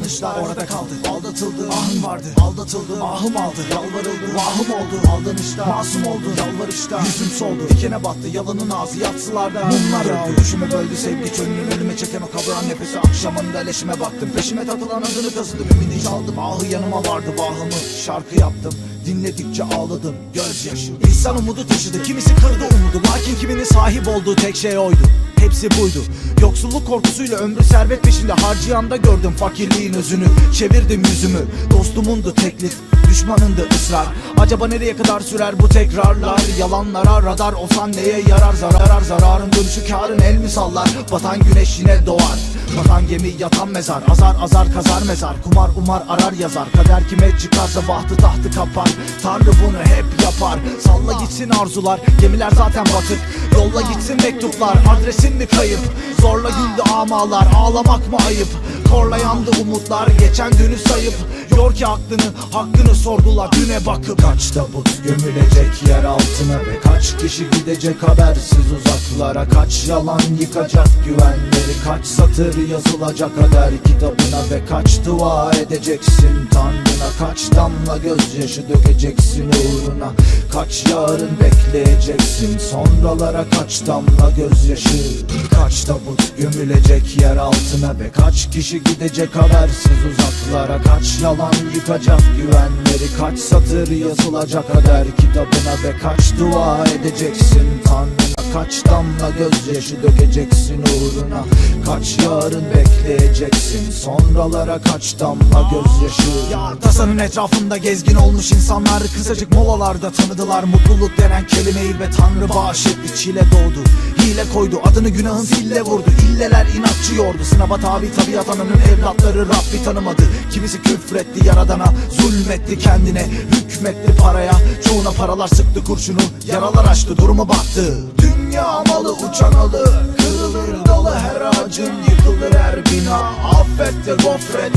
aldanışlar orada kaldı. Aldatıldı. Ahım vardı. Aldatıldı. Ahım aldı. Yalvarıldı. Vahım oldu. Aldanışlar. Masum oldu. Yalvarışta yüzüm soldu. Dikene battı. Yalanın ağzı yatsılarda. Mumlar öldü düşümü böldü sevgi çölünün o kavuran nefesi Akşamında leşime baktım. Peşime takılan adını kazıdım. Ümidi çaldım ahı yanıma vardı vahımı Şarkı yaptım Dinledikçe ağladım. Gözyaşı. İnsan umudu taşıdı kimisi kırdı umudu. Lakin kiminin sahip olduğu tek şey oydu. Hepsi buydu. Yoksulluk korkusuyla ömrü servet peşinde harcayanda gördüm fakirliğin özünü. Çevirdim yüzümü Dostumundu teklif Düşmanındı ısrar. Acaba nereye kadar sürer bu tekrarlar? Yalanlara radar olsan neye yarar? Zarar zararın dönüşü karın el mi sallar. Batan güneş yine doğar. Batan gemi yatan mezar. Azar azar kazar mezar. Kumar umar arar yazar. Kader kime çıkarsa bahtı tahtı kapar. Tanrı bunu hep yapar. Salla gitsin arzular. Gemiler zaten batık. Yolla gitsin mektuplar. Adresin mi kayıp? Zorla güldü amalar. Ağlamak mı ayıp? Korla yandı umutlar. Geçen dünü sayıp Yor ki aklını hakkını sordular. Düne bakıp Kaç tabut gömülecek yer altına Ve kaç kişi gidecek habersiz uzaklara? Kaç yalan yıkacak güvenleri? Kaç satır yazılacak kader kitabına Ve kaç dua edeceksin Tanrına? Kaç damla gözyaşı dökeceksin uğruna? Kaç yarın bekleyeceksin Sonralara? Kaç damla gözyaşı? Kaç tabut gömülecek yer altına Ve kaç kişi gidecek habersiz uzaklara? Kaç yalan yıkacak güvenleri. Kaç satır yazılacak kader kitabına Ve kaç dua edeceksin Tanrına Kaç damla gözyaşı dökeceksin uğruna? Kaç yarın bekleyeceksin? Sonralara kaç damla gözyaşı? Ya tasanın etrafında gezgin olmuş insanlar Kısacık molalarda tanıdılar. Mutluluk denen kelimeyi ve Tanrı bağışetti Çile doğdu. Hile koydu adını günahın zille vurdu. İlleler inatçı yordu Sınava tabi tabiat ananın evlatları Rabbi tanımadı. Kimisi küfretti yaradana Zulmetti kendine. Hükmetti paraya Çoğuna paralar sıktı kurşunu. Yaralar açtı durumu battı Dünya uçan alı Kırılır dalı her ağacın Yıkılır her bina. Affet de gofret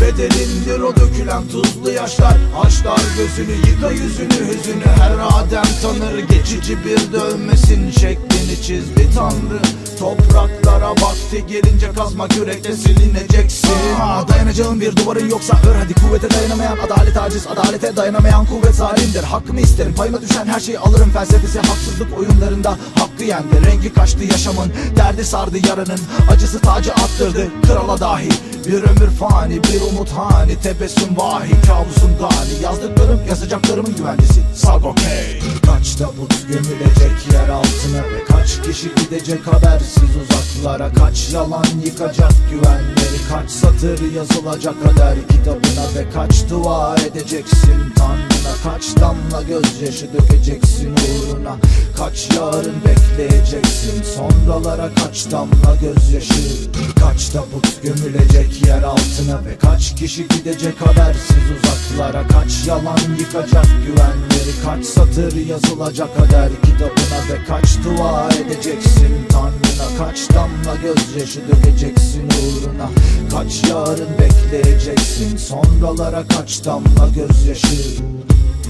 Bedelindir o dökülen tuzlu yaşlar. Açlar gözünü yıka yüzünü hüzünü Her adem tanır. Geçici bir dövmesin Şeklini çizdi tanrı. Topraklara vakti gelince kazma kürekle silineceksin. Aa, Dayanacağın bir duvarın yoksa ör hadi kuvvete dayanamayan Adalet aciz adalete dayanamayan kuvvet zalimdir Hakkımı isterim payıma düşen her şeyi alırım. Felsefesi haksızlık oyunlarında hakkı yendi. Rengi kaçtı yaşamın. Derdi sardı yaranın Acısı tacı attırdı. Krala dahi. Bir ömür fani bir umut hani. Tebessüm vahi. Kabusun dani Yazdıklarım yazacaklarımın güvencesi. Sag okey. Kaç tabut gömülecek yer altına? Ve kaç kişi gidecek habersiz uzaklara? Kaç yalan yıkacak güvenleri? Kaç satır yazılacak kader kitabına? Ve kaç dua edeceksin Tanrına Kaç damla gözyaşı dökeceksin uğruna? Kaç yarın bekleyeceksin? Sonralara kaç damla gözyaşı? Kaç tabut gömülecek yer altına Ve kaç kişi gidecek habersiz uzaklara? Kaç yalan yıkacak güvenleri? Kaç satır yazılacak kader kitabına Ve kaç dua edeceksin Tanrına? Kaç damla gözyaşı dökeceksin uğruna? Kaç yarın bekleyeceksin? Sonralara kaç damla gözyaşı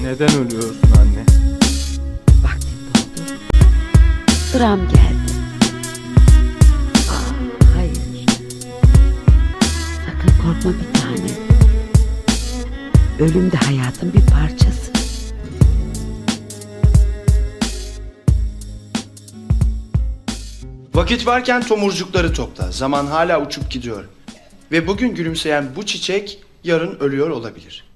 Neden ölüyorsun anne? Vaktim doldu. Sıram geldi. Hayır. Sakın korkma bir tane. Ölüm de hayatın bir parçası. Vakit varken tomurcukları topla. Zaman hala uçup gidiyor. Ve bugün gülümseyen bu çiçek yarın ölüyor olabilir.